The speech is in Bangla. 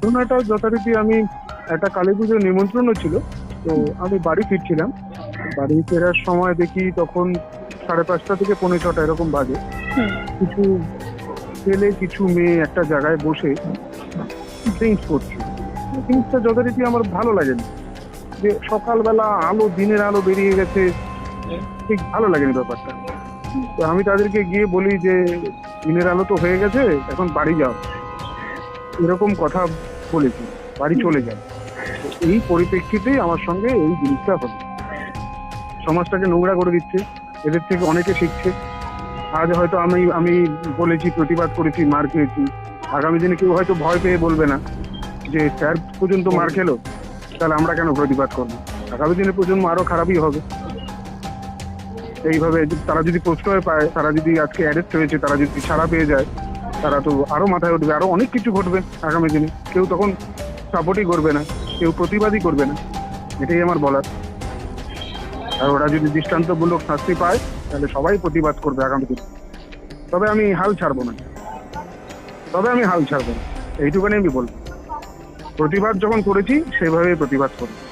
ঘটনাটা যথারীতি আমি একটা কালী পুজোর নিমন্ত্রণও ছিল, তো আমি বাড়ি ফিরছিলাম। বাড়ি ফেরার সময় দেখি তখন সাড়ে পাঁচটা থেকে পৌনে ছটা এরকম বাজে। কিছু ছেলে, কিছু মেয়ে একটা জায়গায় বসে ড্রিঙ্কস করছে। ড্রিঙ্কসটা যথারীতি আমার ভালো লাগেনি। যে সকালবেলা আলো, দিনের আলো বেরিয়ে গেছে, ঠিক ভালো লাগেনি ব্যাপারটা। তো আমি তাদেরকে গিয়ে বলি যে, দিনের আলো তো হয়ে গেছে, এখন বাড়ি যাও। এরকম কথা বলেছি বাড়ি চলে তো এই পরিপ্রেক্ষিতেই আমার সঙ্গে এই জিনিসটা হলো সমাজটাকে নোংরা করে দিচ্ছে এদের থেকে অনেকে শিখছে। আজ হয়তো আমি আমি বলেছি প্রতিবাদ করেছি মার খেয়েছি। আগামী দিনে কেউ হয়তো ভয় পেয়ে বলবে না যে স্যার পর্যন্ত মার খেলো তাহলে আমরা কেন প্রতিবাদ করব? আগামী দিনে প্রজন্ম আরও খারাপই হবে। এইভাবে তারা যদি প্রশ্রয় পায় তারা যদি আজকে অ্যারেস্ট হয়েছে তারা যদি ছাড়া পেয়ে যায় তারা তো আরও মাথায় উঠবে, আরও অনেক কিছু ঘটবে আগামী দিনে। কেউ তখন সাপোর্টই করবে না, কেউ প্রতিবাদই করবে না। এটাই আমার বলার। আর ওরা যদি দৃষ্টান্তমূলক শাস্তি পায়, তাহলে সবাই প্রতিবাদ করবে আগামী দিনে। তবে আমি হাল ছাড়বো না। তবে আমি হাল ছাড়বো না। এইটুখানি আমি বলব। প্রতিবাদ যখন করেছি সেভাবে প্রতিবাদ করব।